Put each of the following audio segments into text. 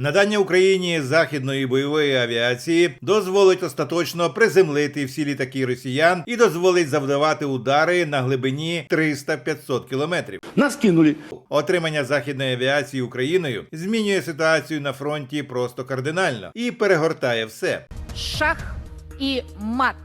Надання Україні західної бойової авіації дозволить остаточно приземлити всі літаки росіян і дозволить завдавати удари на глибині 300-500 кілометрів. Нас кинули. Отримання західної авіації Україною змінює ситуацію на фронті просто кардинально і перегортає все. шах і мат.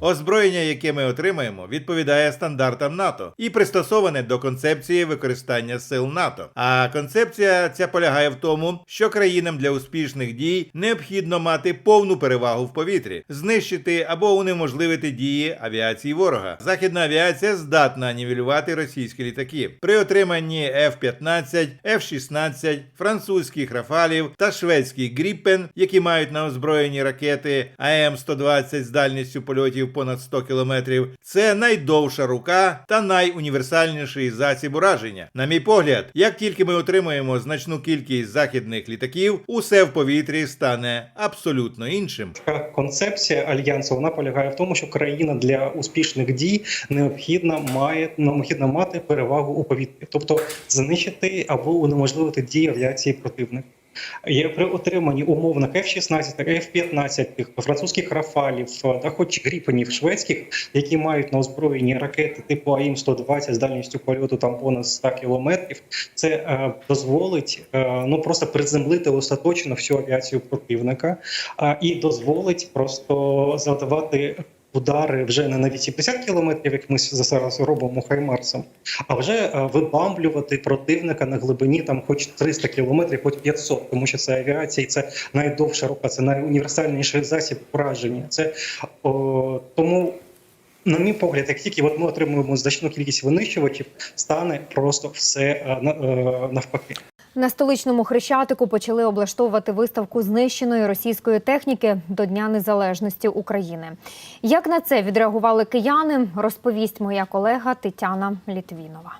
Озброєння, яке ми отримаємо, відповідає стандартам НАТО і пристосоване до концепції використання сил НАТО. А концепція ця полягає в тому, що країнам для успішних дій необхідно мати повну перевагу в повітрі, знищити або унеможливити дії авіації ворога. Західна авіація здатна нівелювати російські літаки при отриманні F-15, F-16, французьких рафалів та шведських Гріппен, які мають на озброєнні ракети АМ-120 з дальністю польотів понад 100 кілометрів. Це найдовша рука та найуніверсальніший засіб ураження. На мій погляд, як тільки ми отримаємо значну кількість західних літаків, усе в повітрі стане абсолютно іншим. Концепція альянсу вона полягає в тому, що країна для успішних дій необхідно має необхідно мати перевагу у повітрі, тобто знищити або унеможливити дії авіації противника. Є при отриманні умовних F-16, F-15, французьких рафалів та хоч гріпенів шведських, які мають на озброєнні ракети типу АІМ-120 з дальністю польоту там понад 100 кілометрів, це е, дозволить е, ну просто приземлити остаточно всю авіацію противника а, і дозволить просто завдавати. Удари вже не на 80 кілометрів, як ми зараз робимо хаймарсом, а вже е, вибамблювати противника на глибині там хоч 300 кілометрів, хоч 500, тому що це авіація, і це найдовша рука, це найуніверсальніший засіб ураження. Це о, тому. На мій погляд, як тільки от ми отримуємо значну кількість винищувачів, стане просто все е, е, навпаки. На столичному хрещатику почали облаштовувати виставку знищеної російської техніки до Дня Незалежності України. Як на це відреагували кияни, розповість моя колега Тетяна Літвінова.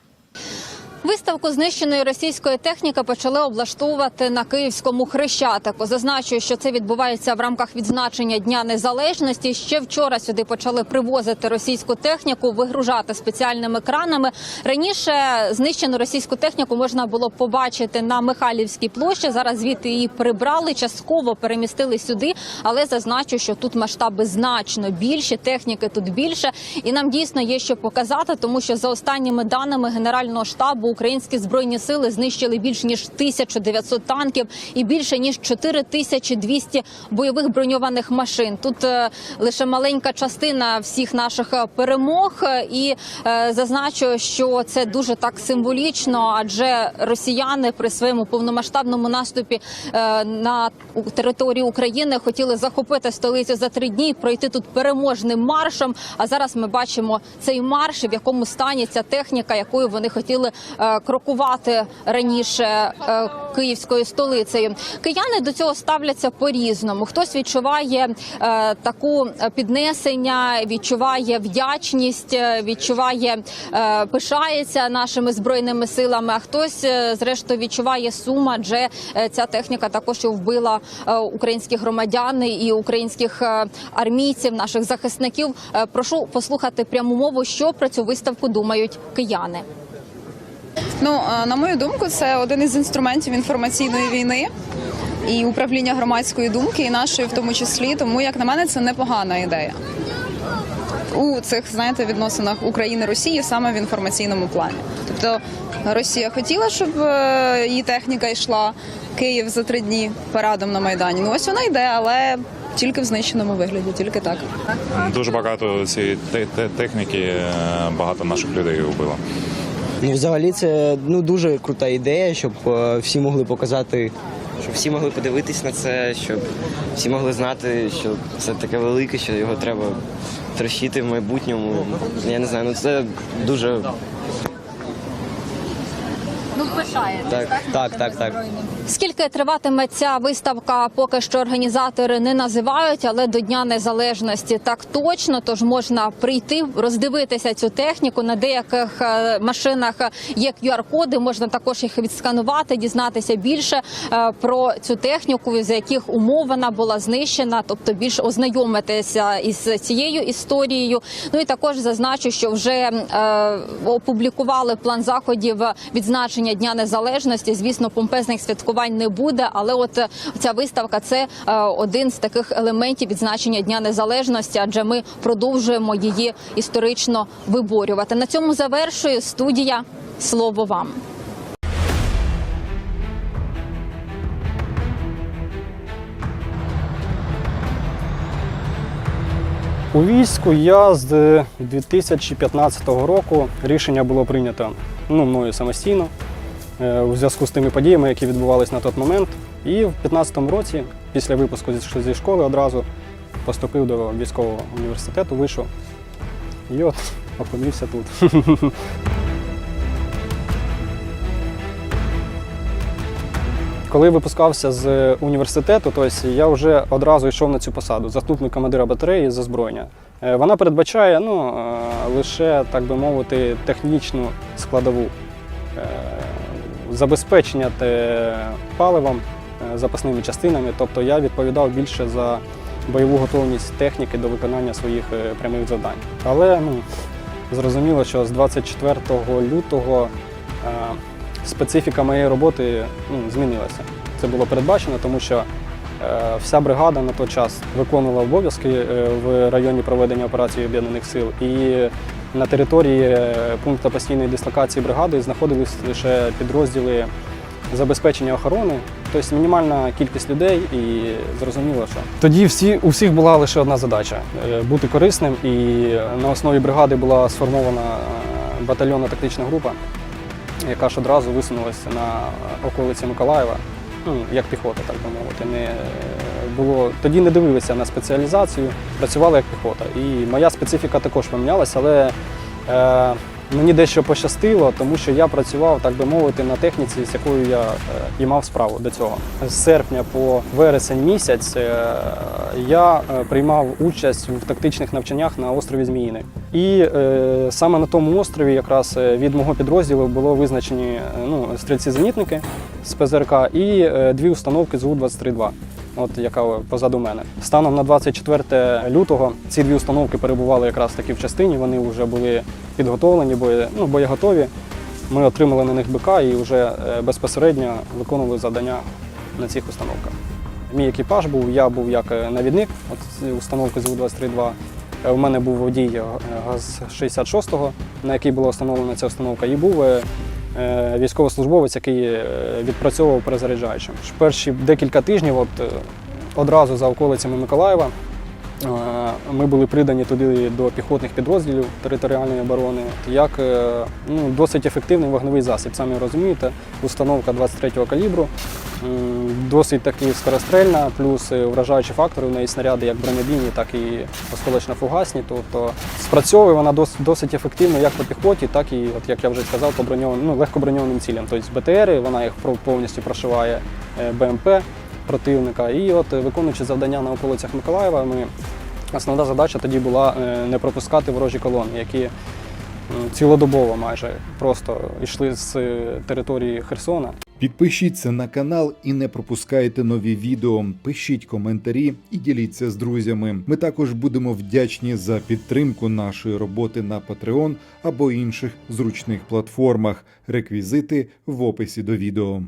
Виставку знищеної російської техніки почали облаштовувати на київському хрещатику. Зазначую, що це відбувається в рамках відзначення Дня Незалежності. Ще вчора сюди почали привозити російську техніку, вигружати спеціальними кранами. Раніше знищену російську техніку можна було побачити на Михайлівській площі. Зараз звідти її прибрали, частково перемістили сюди, але зазначу, що тут масштаби значно більші, техніки тут більше, і нам дійсно є що показати, тому що за останніми даними Генерального штабу українські збройні сили знищили більш ніж 1900 танків і більше ніж 4200 бойових броньованих машин. Тут е, лише маленька частина всіх наших е, перемог, е, і зазначу, що це дуже так символічно, адже росіяни при своєму повномасштабному наступі на територію України хотіли захопити столицю за три дні, пройти тут переможним маршем. А зараз ми бачимо цей марш, в якому стані ця техніка, якою вони хотіли крокувати раніше е, київською столицею. Кияни до цього ставляться по-різному. Хтось відчуває е, таку е, піднесення, відчуває вдячність, е, відчуває, е, пишається нашими збройними силами. А хтось, е, зрештою, відчуває сум, адже е, ця техніка також вбила е, українських громадян і українських е, армійців, наших захисників. Е, Прошу послухати пряму мову, що про цю виставку думають кияни. Ну, е, на мою думку, це один із інструментів інформаційної війни і управління громадської думки, і нашої в тому числі. Тому, як на мене, це непогана ідея. У цих, знаєте, відносинах України Росії саме в інформаційному плані. Тобто Росія хотіла, щоб е, її техніка йшла Київ за три дні парадом на Майдані. Ну ось вона йде, але тільки в знищеному вигляді, тільки так. Дуже багато цієї те- те- техніки, е, багато наших людей вбило. Ну, взагалі, це ну дуже крута ідея, щоб е, всі могли показати, щоб всі могли подивитись на це, щоб всі могли знати, що це таке велике, що його треба трощити в майбутньому. Я не знаю, ну це дуже Ну, пишаєтесь, так, так, так, так. Скільки триватиме ця виставка, поки що організатори не називають, але до Дня Незалежності так точно. Тож можна прийти, роздивитися цю техніку. На деяких е, машинах є QR-коди, можна також їх відсканувати, дізнатися більше е, про цю техніку, за яких умов вона була знищена, тобто більш ознайомитися із цією історією. Ну і також зазначу, що вже е, опублікували план заходів відзначення Дня Незалежності. Звісно, помпезних святкувань не буде, але от е, ця виставка це е, один з таких елементів відзначення Дня Незалежності, адже ми продовжуємо її історично виборювати. На цьому завершую студія. Слово вам. У війську я з 2015 року рішення було прийнято ну, мною самостійно у зв'язку з тими подіями, які відбувалися на той момент. І в 2015 році, після випуску зі- школи, одразу поступив до військового університету, вийшов і от опинився тут. Коли випускався з університету, тобто я вже одразу йшов на цю посаду заступник командира батареї з озброєння. Е, Вона передбачає ну, е, лише, так би мовити, технічну складову е, забезпечення паливом, е, запасними частинами. Тобто я відповідав більше за бойову готовність техніки до виконання своїх е, прямих завдань. Але ну, зрозуміло, що з 24 лютого е, специфіка моєї роботи ну, змінилася. Це було передбачено, тому що вся бригада на той час виконувала обов'язки в районі проведення операції Об'єднаних сил. І на території е, пункту постійної дислокації бригади знаходились лише підрозділи забезпечення охорони, тобто мінімальна кількість людей, і зрозуміло, що тоді всі у всіх була лише одна задача е, бути корисним. І на основі бригади була сформована е, батальйонна тактична група, яка ж одразу висунулася на околиці Миколаєва, ну як піхота, так би мовити. Не е, було тоді не дивилися на спеціалізацію, працювали як піхота. І моя специфіка також помінялася, але е, мені дещо пощастило, тому що я працював, так би мовити, на техніці, з якою я е, і мав справу до цього. З серпня по вересень місяць е, я е, приймав участь в тактичних навчаннях на острові Зміїни. І саме на тому острові, якраз від мого підрозділу, було визначені ну, стрільці-зенітники з ПЗРК і дві установки з У-23-2 от яка позаду мене. Станом на 24 лютого ці дві установки перебували якраз таки в частині. Вони вже були підготовлені, бої, ну, боєготові. Ми отримали на них БК і вже е, безпосередньо виконували завдання на цих установках. Мій екіпаж був, я був як е, навідник от установки з У-23-2. Е, У мене був водій е, ГАЗ-66, на який була встановлена ця установка, і був військовослужбовець, який е, відпрацьовував перезаряджаючим. Перші декілька тижнів, от, е, одразу за околицями Миколаєва, е, ми були придані туди до піхотних підрозділів територіальної оборони, як е, ну, досить ефективний вогневий засіб. Самі розумієте, установка 23-го калібру, досить таки скорострельна, плюс е, вражаючі фактори, в неї снаряди як бронебійні, так і осколочно-фугасні. Тобто спрацьовує вона дос- досить ефективно як по піхоті, так і, от, як я вже сказав, по броньованим, ну, легкоброньованим цілям. Тобто БТРи, вона їх повністю прошиває е, БМП противника. І от е, виконуючи завдання на околицях Миколаєва, ми основна задача тоді була е, не пропускати ворожі колони, які цілодобово майже просто йшли з е, території Херсона. Підпишіться на канал і не пропускайте нові відео. Пишіть коментарі і діліться з друзями. Ми також будемо вдячні за підтримку нашої роботи на Patreon або інших зручних платформах. Реквізити в описі до відео.